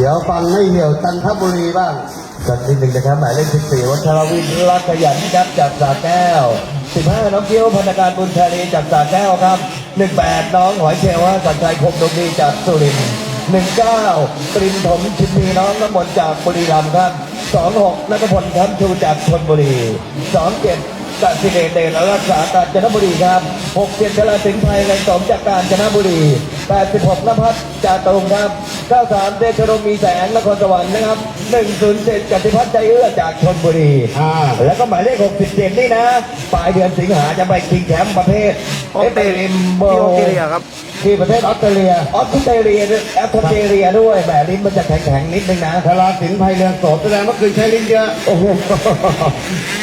เดี๋ยวฟังให้เหี่ยวจันทบุรีบ้างสักนิดหนึ่งนะครับหมายเลข14วัชรวินรักขยันครับจากสาแก้ว 15 น้องเกี้ยวพันธการบุญชาลีจากสาแก้วครับ 18 น้องหอยเชลว่าสัญชัยคงดงดีจากสุรินทร์19ปรินถมชินมีน้องน้ำมนต์จากบุรีรัมย์ครับ 26นัทพลคัมชูจากชลบุรี 27 กัสิเดชเดชรักษากาญจนบุรีครับ67ชลาสิงห์ไทยแรงสมจากกาญจนบุรี 86นภัสจากตรงครับ 93เดชรมมีแสงนครสวรรค์นะครับ 107กติพัฒน์ใจเอื้อจากชลบุรีอ่าแล้วก็หมายเลข67นี่นะ ปลายเดือนสิงหาจะไปชิงแชมป์ประเภทออสเตรเลียโบที่ออสเตรเลียครับ ที่ประเทศออสเตรเลียออสเตรเลียด้วยออสเตรเลียด้วยแหมลิ้นมันจะแข็งๆนิดนึงนะธราสิงห์ไพเรืองโสมแสดงว่าคืนใช้ลิ้นเยอะโอ้โห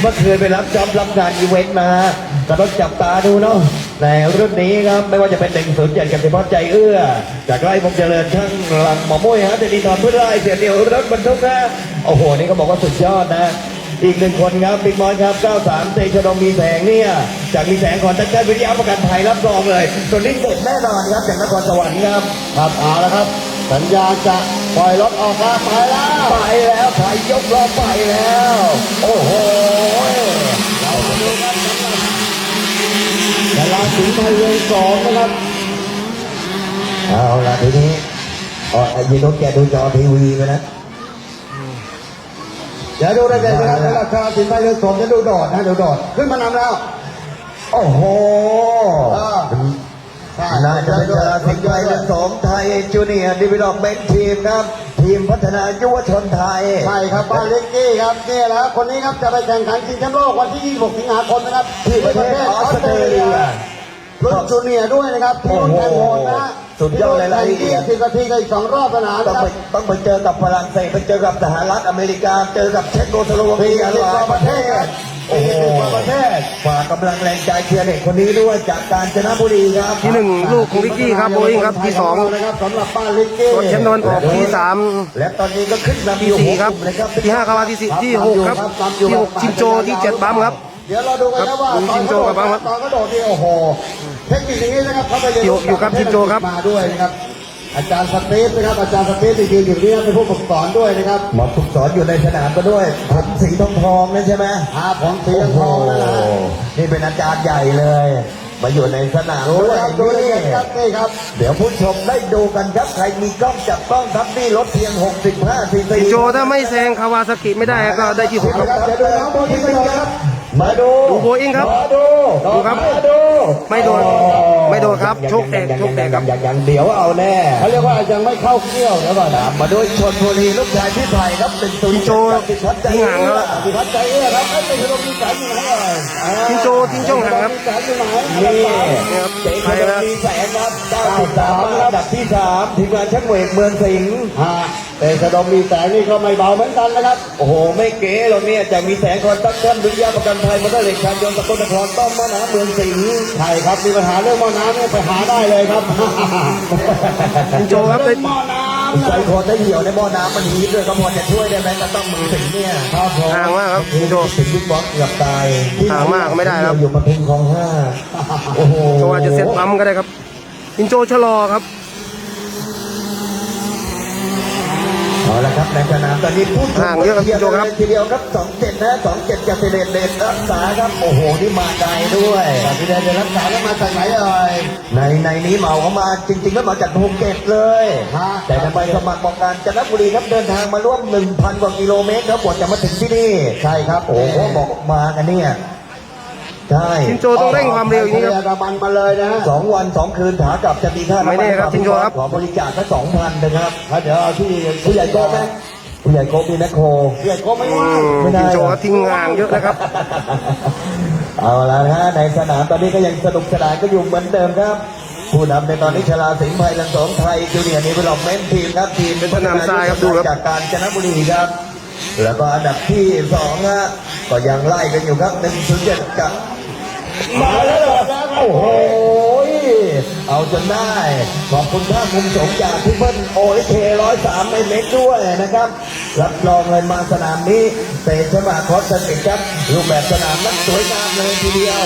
เมื่อคืนไปรับจ็อบรับงานอีเวนต์มาก็ต้องจับตาดูเนาะในรุ่นนี้ครับไม่ว่าจะเป็นเด็กศูนย์เจ็ดกับสิบพใจเอื้อ จากไร่พงเจริญช่างหลังหมอมุ้ยฮะเดนีทอนพืชไร่เสียเดียวรถบรรทุกนะโอ้โหนี่ก็บอกว่าสุดยอดนะ อีกหนึ่งคนครับบิ๊กมอยครับ 93 เตชะดงมีแสงเนี่ย จากมีแสงก่อนจัดการวิทยาประกันภัยรับรองเลยตัวนี้เด็ดแน่นอนครับจากนครสวรรค์ครับ ครับเอาละครับ สัญญาณจะปล่อยรถออกมาไปแล้วไปแล้วถ่ายยกล้อไปแล้ว โอ้โหธราสิงห์ไพเรืองโสมนะครับเอาละทีนี้อ๋อไอ้ยีนุชแกดูจอทีวีไปนะ เดี๋ยวดูได้เลยนะครับธราสิงห์ไพเรืองสมจะดูโดดนะดูโดดขึ้นมานำแล้ว โอ้โหน่าจะเป็นชาสิงห์ไทยและสมไทยจูเนียร์ดีวิลอปเมนทีมครับ ทีมพัฒนายุวชนไทย ใช่ครับบ้านเล็กกี้ครับนี่แหละคนนี้ครับจะไปแข่งขันชิงแชมป์โลกวันที่ 26 สิงหาคมนะครับที่ประเทศออสเตรเลีย รุ่นจูเนียร์ด้วยนะครับที่รุ่นแข่งโหดนะสุดยอดเลยรายละเอียดสิบนาทีกับอีกสองรอบสนามต้องนะคไปรับต้องไปเจอกับฝรั่งเศสไปเจอกับสหรัฐอเมริกา เจอกับเช็กโกสโลวาเกียหลายประเทศโอ้โหประเทศฝากกำลังแรงใจเชียร์เด็กคนนี้ด้วยจากกาญจนบุรีครับที่หนึ่งลูกของลิกกี้ครับโบอิงครับที่สองนะครับสำหรับบ้านเล็กกี้ส่วนแชมป์ตะวันออกที่สาม และตอนนี้ก็ขึ้นนำอที่ยู่สี่ครับหกกลุ่มเลยครับที่ห้าคาวาที่สี่ที่หกครับที่หกชินโจที่เจ็ดบัมครับ เดี๋ยวเราดูกันนะว่าครับตอนชินโจกับบ้างครับตอนกระโดดนี่โอ้โหเทคนิคอย่างนี้นะครับเขาไปเรียนอยู่อยู่ครับชินโจครับมาด้วยนะครับอาจารย์สเตฟนะครับอาจารย์สเตฟที่ยืนอยู่นี่เป็นผู้ฝึกสอนด้วยนะครับหมอฝึกสอนอยู่ในสนามก็ด้วยผมสีทองทองนั่นใช่ไหมอาของเสียงทองนั่นแหละฮะนี่เป็นอาจารย์ใหญ่เลย มาอยู่ในสนามดูด้วนะยครับดูนะนี่ครับนี่ครับเดี๋ยวผู้ชมได้ดูกันครับใครมีกล้องจับกล้องครับนี่รถเพียง 65ซีซีชินโจถ้าไม่แซงคาวาซากิไม่ได้ก็ได้ที่หกครับเดี๋ยวดูน้องโบที่กันครับ มาดูดูโบอิงครับมาดูดูครับมาดูไม่โดนไม่โดนครับโชคแตกโชคแตกครับยังยังเดี๋ยวเอาแน่เขาเรียกว่ายังไม่เข้าเกี่ยวเดี๋ยวก่อนนะมาด้วยชนบุรีลูกชายพี่ไผ่ครับเป็นตุนชินโจติดพัดใจทิ้งห่างแล้วสิพัฒน์ใจเอื้อครับไม่เป็นขนมมีสายอยู่ไหนเอ่ยอ่าชินโจทิ้งช่องห่างครับมีสายอยู่ไหนนี่นี่ครับเจ๊ไปขนแล้วมมีแสนครับ93อันดับที่สามทีมงานชักเวกเมืองสิงห์ ฮะแต่ขนมมีแสงนี่ก็ไม่เบาเหมือนกันนะครับ โอ้โห ไม่เก๋หรอกเนี่ยจะมีแสงคอนตักชั่นวิทยาประกันภัยมอเตอร์เหล็กชานยนต์สกลนครต้อมมะนาเมืองสิงห์ใช่ครับมีปัญหาเรื่องหม้อน้ำเนี่ยไปหาได้เลยครับชินโจครับได้เองหม้อน้ำใจนะคนได้เหี่ยวในหม้อน้ำมันฮีทด้วยก็พอจะช่วยได้ไหมก็ต้องเมืองสิงห์เนี่ยครับผมห่างมากครับชินโจสิงห์บิ๊กบ็อกซ์เกือบตายห่างมากไม่ได้ครับอยู่ปทุมคลองห้าโอ้โหก็ว่าจะเซ็ตปั๊มก็ได้ครับชินโจชะลอครับ เอาละครับในสนามตอนนี้พูดห่างเยอะครับพี่โจครับ ทีเดียวครับสองเจ็ดนะสองเจ็ดจะเสด็จเดชรักษาครับโอ้โหนี่มาไกลด้วยแต่ที่ได้รักษาแล้วมาจากไหนเอ่ยในในนี้เหมาเขามาจริงๆแล้วมาจากภูเก็ตเลยฮะแต่ทำไมสมัครบอกการจันทบุรีครับเดินทางมาร่วม 1,000 กว่ากิโลเมตรครับกว่าจะมาถึงที่นี่ใช่ครับโอ้โหบอกมากันเนี่ย ใช่ชินโจต้องเร่งความเร็วอย่างนี้ครับกระบันมาเลยนะฮะสองวันสองคืนขากลับจะมีค่าไม่แน่ครับชินโจครับ ขอบริจาคก็สองพันนะครับแล้วเดี๋ยวเอาที่ผู้ใหญ่โกไหมผู้ใหญ่โกมีแมคโครเรียกก็ไม่อืว่างมไม่ได้ชินโจครับทิ้งห่างเยอะนะครับ เอาละนะฮะในสนามตอนนี้ก็ยังสนุกสนานก็อยู่เหมือนเดิมครับ ผู้นำในตอนนี้ชลาสิงห์ไพลังสองไทยจูเนียร์นีเวลอปเมนทีมครับทีมเป็นสนามทรายครับดูครับจากการจนบุรีครับ แล้วก็อันดับที่สองฮะก็ยังไล่กันอยู่ครับหนึ่งศูนย์เจ็ดกับมาแล้วเหรอโอ้โหเอาจนได้ ขอบคุณท่านมุมสมจากพี่เบิ้ลโอลิเคร้อยสามเมตรด้วยนะครับ รับรองเลยมาสนามนี้เตะสมาคอสสติกครับรูปแบบสนามนั้นสวยงามเลยทีเดียว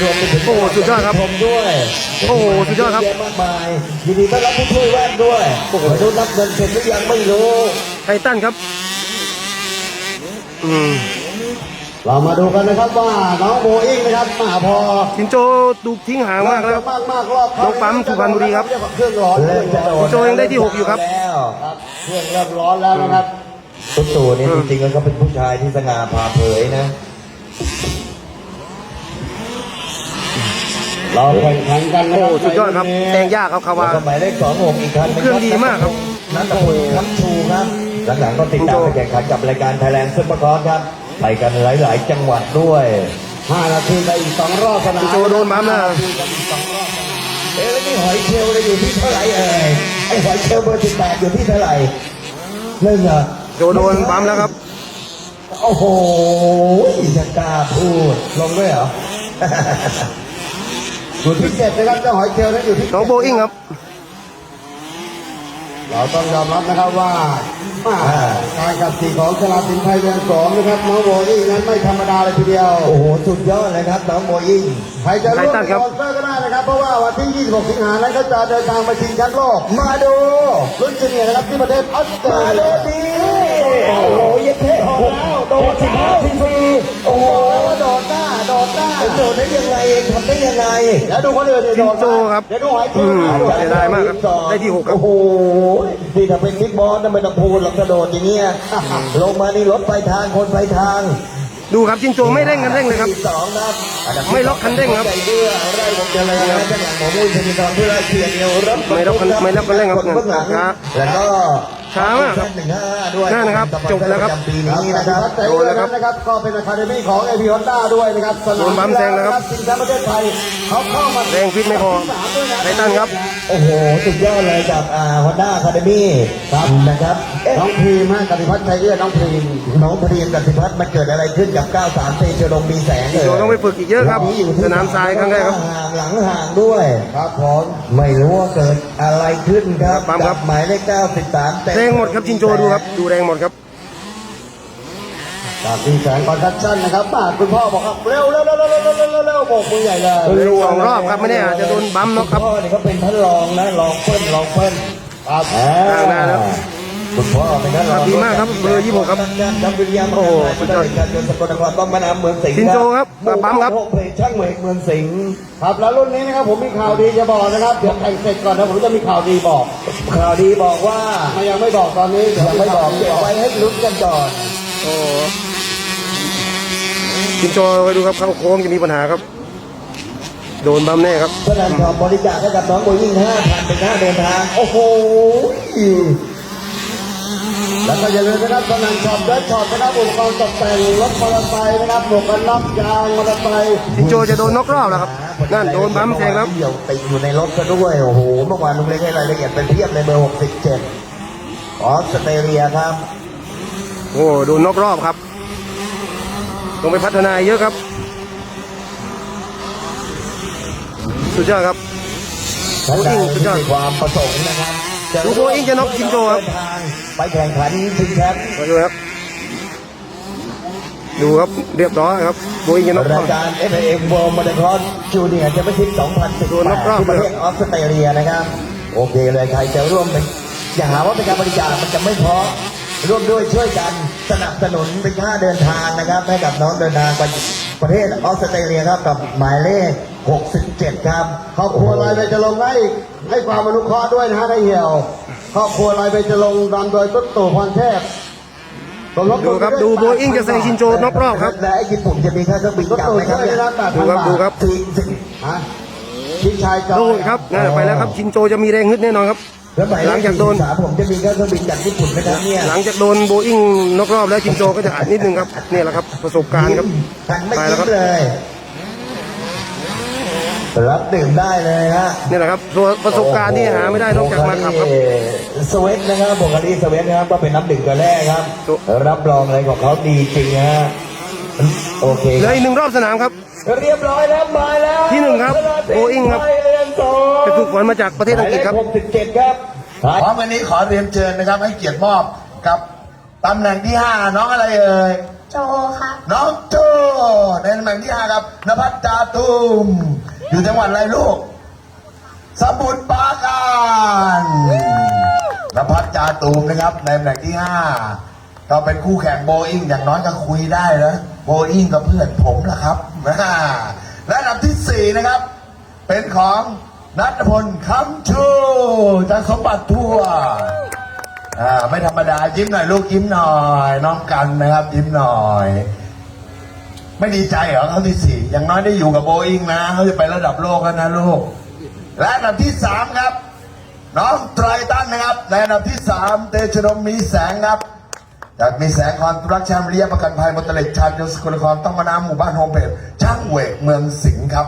รวมไปถึงโอ้โหสุดยอดครับชมด้วย โอ้โหสุดยอดครับเะมากมายยินดีต้อนรับผู้ช่วยแวดด้วยมาดูรับเงินเสร็จหรือยังไม่รู้ไททันครับอืม เรามาดูกันนะครับว่าน้องโบอิงนะครับมาพอชินโจดูทิ้งหางมากแล้วครับมากมากๆรอบน้องปั๊มสุพรรณบุรีครับเครื่องร้อนเริ่มจะโดดโจยังได้ที่หกอยู่ครับแล้วครับเครื่องเริ่มร้อนแล้วนะครับตุ๊ตู่นี่จริงๆแล้วก็เป็นผู้ชายที่สง่าผ่าเผยนะเราแข่งขันกันนะโอ้ครับสุดยอดครับแตงยากครับคาวาแล้วก็หมายเลขสองหกอีกคันหนึ่เครื่องดีมากครับนัทพลคำชูครับ หลังๆก็ติดตามไปแข่งขันกับรายการไทยแลนด์ซุปเปอร์คอร์สครับ ไปกันหลายๆ จังหวัดด้วยห้านาทีไปอีกสองรอบสนามโจโดนบัมนะเอ๊ะแล้วนี่หอยเชลล์เลยอยู่ที่เท่าไหร่เอ่ยไอ้หอยเชลล์เบอร์สิบแปดอยู่ที่เท่าไหร่หนึ่งเหรอโจโดนบัมแล้วครับ โอ้โหจะกล้าพูดลงด้วยเหรออยู่ที่เจ็ดนะครับเจ้าหอยเชลล์นั้นอยู่ที่น้องโบอิงครับ เราต้องยอมรับนะครับว่ามาการกับสีของชลาสินไทยเดือนสองนะครับน้องโบอิงนั้นไม่ธรรมดาเลยทีเดียว โอ้โห สุดยอดเลยครับน้องโบอิงใครจะร่วมไททันครับสปอนเซอร์ก็ได้นะครับ เพราะว่าวันที่ 26 สิงหาคมนั้นก็จะเดินทางไปชิงแชมป์โลก มาดูรุ่นจูเนียร์นะครับที่ประเทศออสเตรมาเลีดูยดีโอ้โหเย็ดเท่หกโดดสิบห้าสิบสี่โอ้โหโดดหน้าโด ดหน้าโดดได้ยังไงเองทำได้ยังไงเดี๋ยวดูคนอื่นดิจินโจครับเดี๋ยวดูหอยเชอืลล์มนะดูหอยเสียเชลดายล์มากครับได้ที่หกครับโอ้โหนี่ถ้าเป็นบิ๊กบอสน่ะไม่ต้องพูดหรอกกระโดดอย่างเงี้ยลงมานี่รถไปทางคนไปทางดูครับจินโจไม่เร่งกันเร่งเลยครับที่สองนะครับอันดับที่ไม่ล็อกคันเร่งครับใจเบื่อไร่ผมเจริญนะจังหวัดหมอมุ่นชนิดรเพื่อเชียร์เดียวรับไม่ล็อกคันไม่ล็อกคันเร่งครับนเบื้องหลังช้าแล้วก็ ช้ามากครับหนึ่งห้าด้วยนั่นนะครับจบแล้วครับปะจำปีนี้นะครับใจเย็นนะครับก็เป็นอะคาเดมี่ของเอพีฮอนด้าด้วยนะครับสนามโดนบัมแซงแล้วครับชิงแชมป์ประเทศไทยเขาเข้ามาแรงฟิตไม่พอที่สามด้วยะไททันครับ โอ้โหสุดยอดเลยจากอ่าฮอนด้าคาเดมี่ครับนะครับเอ๊ะน้องพีมฮะกติพัฒน์ชัยเอื้อน้องพีมน้องพรีมกับสิพัฒน์มันเกิดอะไรขึ้นกับ 93เตชะรงมีแสงจินโจต้องไปฝึกอีกเยอะครับวันนี้อยู่ที่สนามทรายครั้งแรกครับ ห่างหลังห่างด้วยครับผมไม่รู้ว่าเกิดอะไรขึ้นครับปั๊มครับ หมายเลขเก้าสิบสามแรงหมดครับจิงโจดูครับ ดูแรงหมดครับตัดสินแสงคอนดักชันนะครับปากคุณพ่อบอกครับเร็วเร็วเร็วเร็วเร็วเร็วบอกมือใหญ่เลยร็วสองรอบครับไม่แน่อาจจะโดนบัมเนาะครับพ่อเนี่ยเขาเป็นท่านรองนะรองเพิ่นรองเพิ่นครับอ่าแล้ว คุณพ่อเป็นท่านรองครับดีมากครับเบอร์26ครับครับวิริยามโอ้โหสุสุดดยยออดดการเดินสกลนครต้องมาน้ำเมืองสิงห์ชินโจครับหมู่ปั๊มครับหกเพจช่างเหวกเมืองสิงห์ครับแล้วรุ่นนี้นะครับผมมีข่าวดีจะบอกนะครับเดี๋ยวแข่งเสร็จก่อนนะผมจะมีข่าวดีบอก ข่าวดีบอกว่าไม่ยังไม่บอกตอนนี้เดี๋ยวยังไม่บอกเก็บไว้ให้ลุ้นกันก่อนโอ้จินโจไปดูครับเข้าโค้งจะมีปัญหาครับโดนบัมแน่ครับเพื่อนำทองบริจาคให้กับน้องโบยิ่งห้าพันเป็นค่าเดินทาง โอ้โห แล้วก็อย่าลืมนะครับสนั่นช็อปเดินช็อปนะครับอุปกรณ์ตกแต่งรถมอเตอร์ไซค์นะครับหมวกกันน็อกยางมอเตอร์ไซค์จินโจจะโดนน็อกรอบแล้วครับนั่นโดนบัมแทงแล้วเดี่ยวติดอยู่ในรถซะด้วยโอ้โหเมื่อวานลุงเล็กให้รายละเอียดเป็นเพียบเลยเบอร์67ออสเตรเลียครับ โอ้โดนน็อกรอบครับต้องไปพัฒนาเยอะครับ สุดยอดครับท่านใดโอ้โหสุดที่ยอดมีความประสงค์นะครับ ดูโบอิ้งจะน็อกจิงโจ้ครับเดินทางไปแข่งขันชิงแชมป์มาดูครับ ดูครับเรียบร้อยครับโบอิงจะน็อกรราอยบการ FAM World Motocross Junior จะไปชิงโดนน็อกรอบ2018ที่ประเทศออสเตรเลียนะครับ โอเคเลยใครจะร่วมเป็นอย่าหาว่าเป็นการบริจาคมันจะไม่พอร่วมด้วยช่วยกันสนับสนุนเป็นค่าเดินทางนะครับให้กับน้องเดินทางไปประเทศออสเตรเลียครับกับหมายเลข 67 ครับ ครอบครัวลายไปจะลงให้ให้ความอนุเคราะห์ด้วยนะฮะได้เหี่ยว ครอบครัวลายไปจะลงนำโดยตุ๊ดตู่พรเทพสมทดูครับดูโบอิงจะแซงชินโจน็อกรอบครับและไอ้ญี่ปุ่นจะมีค่าเครื่องบินตุ๊ดกลับตู่ไหมคช่รับวยเนี่ยได้รับแปดดูพันครับบาทดูครับสี่สิบฮะพี่ชายจอยดูครับนั่นไปแล้วครับชินโจจะมีแรงฮึดแน่นอนครับแล้วหมายหลังจากโดนสามผมจะมีค่าเครื่องบินจากญี่ปุ่นไหมครับเนี่ยหลังจากโดนโบอิงน็อกรอบแล้วชินโจก็จะอาจนิดนึงครับนี่แหละครับประสบการณ์ครับหันไม่ไปยิ้แล้วครับมเลย รับดื่มได้เลยฮะนี่แหละครับประสบการณ์ที่หาไม่ได้นอกจากมาขับครับสวีทนะครับปกติสวีทนะครับก็เป็นน้ำดื่มตัวแรกครับถูกรับรองเลยของเขาดีจริงฮะโอเคเหลืออีกหนึ่งรอบสนามครับ เรียบร้อยแล้วมาแล้วที่หนึ่งครับโบอิ้งครับไทยแลนด์สองไปฝึกฝนมาจากประเทศอังกฤษครับหมายเลขหกสิบเจ็ดครับพร้อมกันนี้ขอเรียนเชิญนะครับ ให้เกียรติมอบกับตำแหน่งที่ห้าน้องอะไรเอ่ยโจครับน้องโจในตำแหน่งที่ห้าครับนภัสจาตุม อยู่จังหวัดอะไรลูก สมุทรปราการนภัสจาตุมนะครับ ในตำแหน่งที่ห้าก็เป็นคู่แข่งโบอิงอย่างน้อยก็คุยได้นะโบอิงกับเพื่อนผมแหละครับและอันดับที่สี่นะครับ เป็นของนัทพลคำชูจากสมบัติทั่วอ่าไม่ธรรมดายิ้มหน่อยลูกยิ้มหน่อย น้องกันนะครับ ยิ้มหน่อย ไม่ดีใจเหรอเขาที่สี่อย่างน้อยได้อยู่กับโบอิงนะเขาจะไประดับโลกแล้วนะลูกและอันดับที่สามครับ น้องไตรตันนะครับ ในอันดับที่สามเตชนมมีแสงครับจากมีแสงคอนรักชามเรียประกันภัยมอเตเล็กชาญยศกุลครต้องมาน้ำหมู่บ้านโฮมเพจช่างเวกเมืองสิงห์ครับ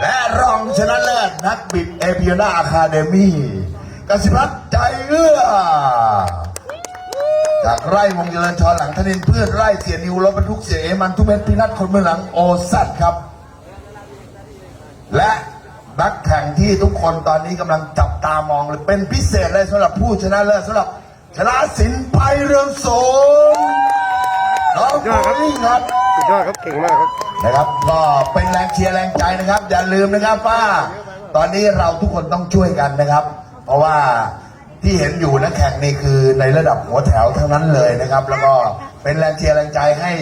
และรองชนะเลิศนักบิดเอพิโอนาอะคาเดมี่กสิพัฒน์ใจเอื้อ จากไร่วงเจริญชอหลังธนินพืชไร่เสียนิวรถบรรทุกเสียเอมันทุกเม็ดพินัทคนเมืองหลังโอซัดครับ และนักแข่งที่ทุกคนตอนนี้กำลังจับตามองเลยเป็นพิเศษเลยสำหรับผู้ชนะเลิศสำหรับชนะสินไพเรืองโสมน้องยอดครับครับสุดยอดครับเก่งมากครับนะครับก็เป็นแรงเชียร์แรงใจนะครับ อย่าลืมนะครับว่าตอนนี้เราทุกคนต้องช่วยกันนะครับ เพราะว่า ที่เห็นอยู่นักแข่งนี่คือในระดับหัวแถวทั้งนั้นเลยนะครับ แล้วก็เป็นแรงเชียร์แรงใจให้